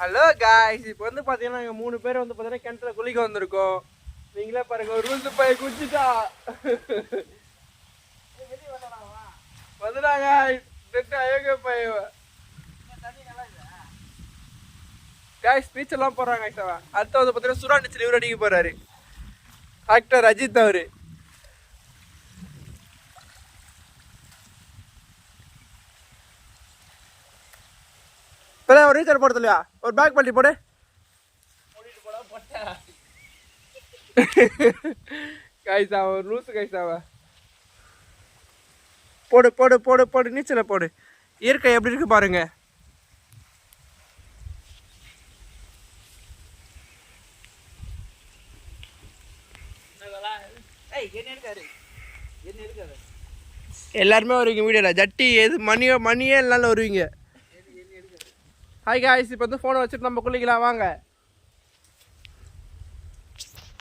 Hello guys இப்போ வந்து பார்த்தீங்கன்னா நாங்கள் மூணு பேர் வந்து பார்த்தீங்கன்னா கிணத்துல குளிக்க வந்திருக்கோம். நீங்களே பாருங்க ஒரு ரூல்ஸ் பைய குச்சிட்டா வந்துட்டாங்க டெட்டு அயோக்கிய பைய? காய்ஸ் ஸ்பீச் எல்லாம் அடுத்த அடுத்து வந்து பார்த்தீங்கன்னா சுறா நீச்சல் இவர் அடிக்க போறாரு. ஆக்டர் அஜித் அவரு. இப்பதான் ஒரு ரீசார்ஜ் போடுறது இல்லையா ஒரு பேக் பண்ணி போடு. அவன் லூசு அவன். போடு போடு போடு போடு நீச்சலை போடு. இயற்கை எப்படி இருக்கு பாருங்க. எல்லாருமே வருவீங்க வீடியோவில் ஜட்டி எது மணியோ மணியே இல்லாமல் வருவீங்க. ஹாய் காய்ஸ் இப்போ வந்து ஃபோனை வச்சுட்டு நம்ம குளிக்கலாம் வாங்க.